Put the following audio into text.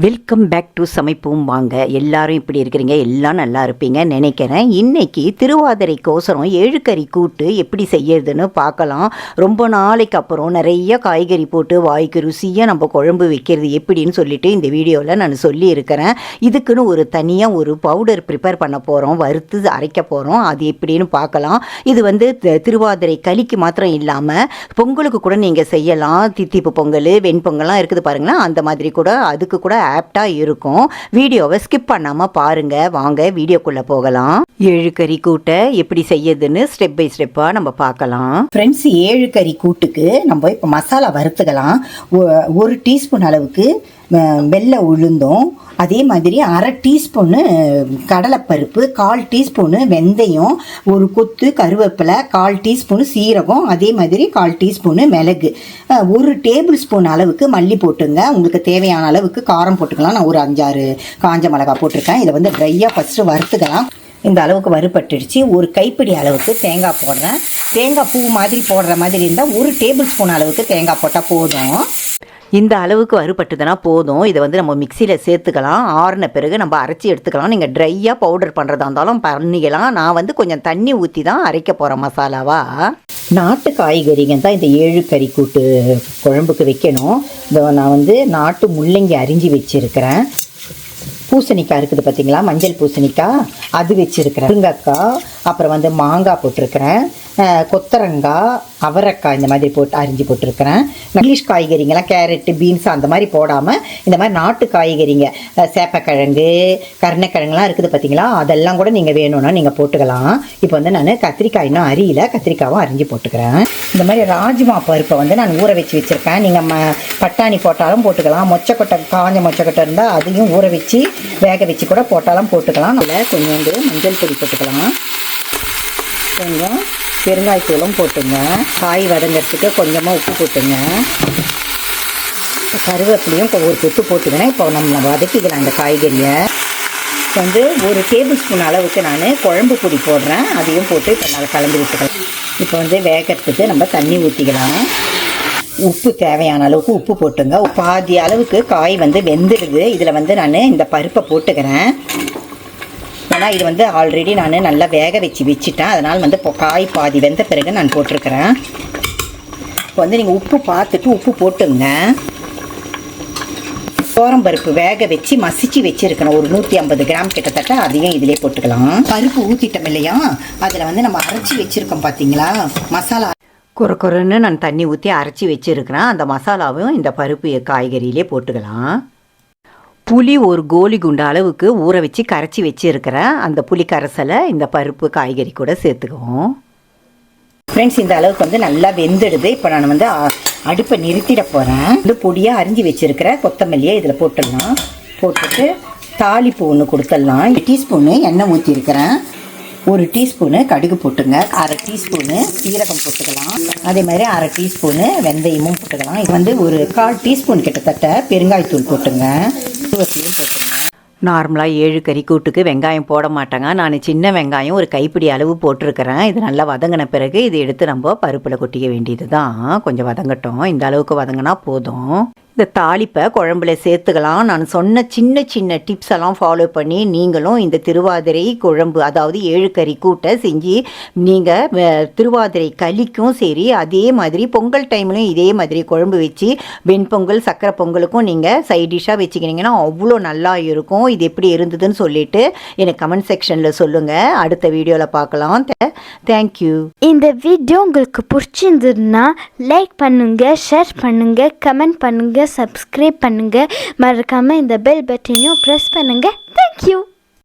Welcome back to சமைப்போம் வாங்க. எல்லாரும் இப்படி இருக்கிறீங்க எல்லாம் நல்லா இருப்பீங்க நினைக்கிறேன். இன்னைக்கு திருவாதிரைக்கோசரம் ஏழுக்கறி கூட்டு எப்படி செய்யறதுன்னு பார்க்கலாம். ரொம்ப நாளைக்கு அப்புறம் நிறைய காய்கறி போட்டு வாய்க்கு ருசியாக நம்ம குழம்பு வைக்கிறது எப்படின்னு சொல்லிட்டு இந்த வீடியோவில் நான் சொல்லியிருக்கிறேன். இதுக்குன்னு ஒரு தனியாக ஒரு பவுடர் ப்ரிப்பேர் பண்ண போகிறோம் வறுத்து அரைக்க போகிறோம் அது எப்படின்னு பார்க்கலாம். இது வந்து த- திருவாதிரை களிக்கு மாத்திரம் இல்லாமல் பொங்கலுக்கு கூட நீங்கள் செய்யலாம். தித்திப்பு பொங்கல் வெண்பொங்கல்லாம் இருக்குது பாருங்களேன். அந்த மாதிரி கூட அதுக்கு கூட ஆப்டாக இருக்கும். வீடியோவை ஸ்கிப் பண்ணாமல் பாருங்கள் வாங்க வீடியோக்குள்ளே போகலாம். ஏழு கறி கூட்டை எப்படி செய்யறதுன்னு ஸ்டெப் பை ஸ்டெப்பாக நம்ம பார்க்கலாம். ஃப்ரெண்ட்ஸ் ஏழு கறி கூட்டுக்கு நம்ம இப்போ மசாலா வறுத்துக்கலாம். ஒரு டீஸ்பூன் அளவுக்கு வெள்ளை உளுந்தும் அதே மாதிரி அரை டீஸ்பூனு கடலைப்பருப்பு கால் டீஸ்பூனு வெந்தயம் ஒரு கொத்து கருவேப்பிலை கால் டீஸ்பூனு சீரகம் அதே மாதிரி கால் டீஸ்பூனு மிளகு. ஒரு டேபிள் ஸ்பூன் அளவுக்கு மல்லி போட்டுங்க. உங்களுக்கு தேவையான அளவுக்கு காரம் போட்டுக்கலாம். நான் ஒரு அஞ்சாறு காஞ்ச மிளகா போட்டிருக்கேன். இதை வந்து ட்ரையாக ஃபஸ்ட்டு வறுத்துக்கலாம். இந்த அளவுக்கு வறுபட்டுடுச்சு. ஒரு கைப்பிடி அளவுக்கு தேங்காய் போடுறேன். தேங்காய் பூ மாதிரி போடுற மாதிரி இருந்தால் ஒரு டேபிள் ஸ்பூன் அளவுக்கு தேங்காய் போட்டால் போதும். இந்த அளவுக்கு வறுபட்டுதுன்னா போதும். இதை வந்து நம்ம மிக்சியில் சேர்த்துக்கலாம். ஆறின பிறகு நம்ம அரைச்சி எடுத்துக்கலாம். நீங்கள் ட்ரையாக பவுடர் பண்ணுறதா இருந்தாலும் பண்ணிக்கலாம். நான் வந்து கொஞ்சம் தண்ணி ஊற்றி தான் அரைக்க போகிறேன் மசாலாவா. நாட்டு காய்கறிங்க தான் இந்த ஏழு கறி கூட்டு குழம்புக்கு வைக்கணும். இதை நான் வந்து நாட்டு முள்ளங்கி அரிஞ்சு வச்சுருக்கிறேன். பூசணிக்காய் இருக்குது பார்த்தீங்களா மஞ்சள் பூசணிக்காய். அது வச்சுருக்கிறேன். முருங்கக்காய் அப்புறம் வந்து மாங்காய் போட்டிருக்கிறேன். கொத்தரங்காய் அவரைக்காய் இந்த மாதிரி போட்டு அரிஞ்சு போட்டிருக்கிறேன். இங்கிலீஷ் காய்கறிங்கெல்லாம் கேரட்டு பீன்ஸ் அந்த மாதிரி போடாமல் இந்த மாதிரி நாட்டு காய்கறிங்க. சேப்பக்கிழங்கு கருணக்கிழங்குலாம் இருக்குது பார்த்தீங்களா அதெல்லாம் கூட நீங்கள் வேணும்னா நீங்கள் போட்டுக்கலாம். இப்போ வந்து நான் கத்திரிக்காய் இன்னும் அரியல கத்திரிக்காவும் அரிஞ்சு போட்டுக்கிறேன். இந்த மாதிரி ராஜ்மா பருப்பை வந்து நான் ஊற வச்சு வச்சுருக்கேன். நீங்கள் ம பட்டாணி போட்டாலும் போட்டுக்கலாம். மொச்சக்கொட்டை காஞ்ச மொச்சக்கொட்டை இருந்தால் அதையும் ஊற வச்சு வேக வச்சு கூட போட்டாலும் போட்டுக்கலாம். அதில் கொஞ்சோண்டு மஞ்சள் பொடி போட்டுக்கலாம். கொஞ்சம் பெருங்காயத்தூளும் போட்டுங்க. காய் வதங்கிறதுக்கு கொஞ்சமாக உப்பு போட்டுங்க. கருவேப்பிலையும் ஒரு கொத்து போட்டுக்கிறேன். இப்போ நம்ம வதக்கிக்கலாம் அந்த காய்கறியை. இப்போ வந்து ஒரு டேபிள் ஸ்பூன் அளவுக்கு நான் குழம்பு பொடி போடுறேன். அதையும் போட்டு இப்போ நல்லா கலந்து விட்டுக்கலாம். இப்போ வந்து வேகிறதுக்கு நம்ம தண்ணி ஊற்றிக்கலாம் உப்பு தேவையான அளவுக்கு உப்பு போட்டுங்க. பாதி அளவுக்கு காய் வந்து வெந்துடுது இதில் வந்து நான் இந்த பருப்பை போட்டுக்கிறேன். ஏன்னா இது வந்து ஆல்ரெடி நான் நல்லா வேக வச்சு வச்சுட்டேன். அதனால் வந்து இப்போ காய் பாதி வெந்த பிறகு நான் போட்டிருக்கிறேன். இப்போ வந்து நீங்கள் உப்பு பார்த்துட்டு உப்பு போட்டுங்க பருப்பு வேக வச்சு மசிச்சு வச்சுருக்கணும். ஒரு நூற்றி ஐம்பது கிராம் கிட்டத்தட்ட அதையும் இதிலே போட்டுக்கலாம். பருப்பு ஊற்றிட்டோம் இல்லையா? அதில் வந்து நம்ம அரைச்சி வச்சுருக்கோம் பார்த்தீங்களா? மசாலா குறை குறைன்னு நான் தண்ணி ஊற்றி அரைச்சி வச்சுருக்கிறேன். அந்த மசாலாவும் இந்த பருப்பு காய்கறியிலே போட்டுக்கலாம். புளி ஒரு கோலி குண்ட அளவுக்கு ஊற வச்சு கரைச்சி வச்சுருக்கிறேன் அந்த புளி கரைசலை இந்த பருப்பு காய்கறி கூட சேர்த்துக்குவோம். ஃப்ரெண்ட்ஸ் இந்த அளவுக்கு வந்து நல்லா வெந்துடுது. இப்போ நான் வந்து அ- அடுப்பை நிறுத்திட போகிறேன் வந்து பொடியாக அரிஞ்சு வச்சுருக்கிற கொத்தமல்லியை இதில் போட்டுடலாம். போட்டுட்டு தாளிப்பு ஒன்று கொடுத்துடலாம். டீஸ்பூனு எண்ணெய் ஊற்றிருக்கிறேன் ஒரு டீஸ்பூனு கடுகு போட்டுங்க. அரை டீஸ்பூனு சீரகம் போட்டுக்கலாம். அதே மாதிரி அரை டீஸ்பூனு வெந்தயமும் போட்டுக்கலாம். இது வந்து ஒரு கால் டீஸ்பூன் கிட்டத்தட்ட பெருங்காயத்தூள் போட்டுங்க. கருவேப்பிலையும் போட்டுருங்க நார்மலாக ஏழு கறி கூட்டுக்கு வெங்காயம் போட மாட்டேங்க. நான் சின்ன வெங்காயம் ஒரு கைப்பிடி அளவு போட்டிருக்கிறேன். இது நல்லா வதங்கின பிறகு இது எடுத்து நம்ம பருப்பில் கொட்டிக்க வேண்டியது தான் கொஞ்சம் வதங்கட்டும். இந்த அளவுக்கு வதங்கினா போதும். இந்த தாளிப்பை குழம்புல சேர்த்துக்கலாம். நான் சொன்ன சின்ன சின்ன டிப்ஸ் எல்லாம் ஃபாலோ பண்ணி நீங்களும் இந்த திருவாதிரை குழம்பு அதாவது ஏழு கறி கூட்டை செஞ்சு நீங்கள் திருவாதிரை களிக்கும் சரி அதே மாதிரி பொங்கல் டைம்லையும் இதே மாதிரி குழம்பு வச்சு வெண்பொங்கல் சக்கரை பொங்கலுக்கும் நீங்கள் சைட் டிஷ்ஷாக வச்சுக்கினீங்கன்னா அவ்வளோ நல்லா இருக்கும். இது எப்படி இருந்ததுன்னு சொல்லிட்டு எனக்கு கமெண்ட் செக்ஷனில் சொல்லுங்கள் அடுத்த வீடியோவில் பார்க்கலாம். தேங்க்யூ இந்த வீடியோ உங்களுக்கு பிடிச்சிருந்ததுன்னா லைக் பண்ணுங்கள் ஷேர் பண்ணுங்கள் கமெண்ட் பண்ணுங்கள் சப்ஸ்கிரைப் பண்ணுங்க. மறக்காம இந்த பெல் பட்டனையும் ப்ரெஸ் பண்ணுங்க. தேங்க்யூ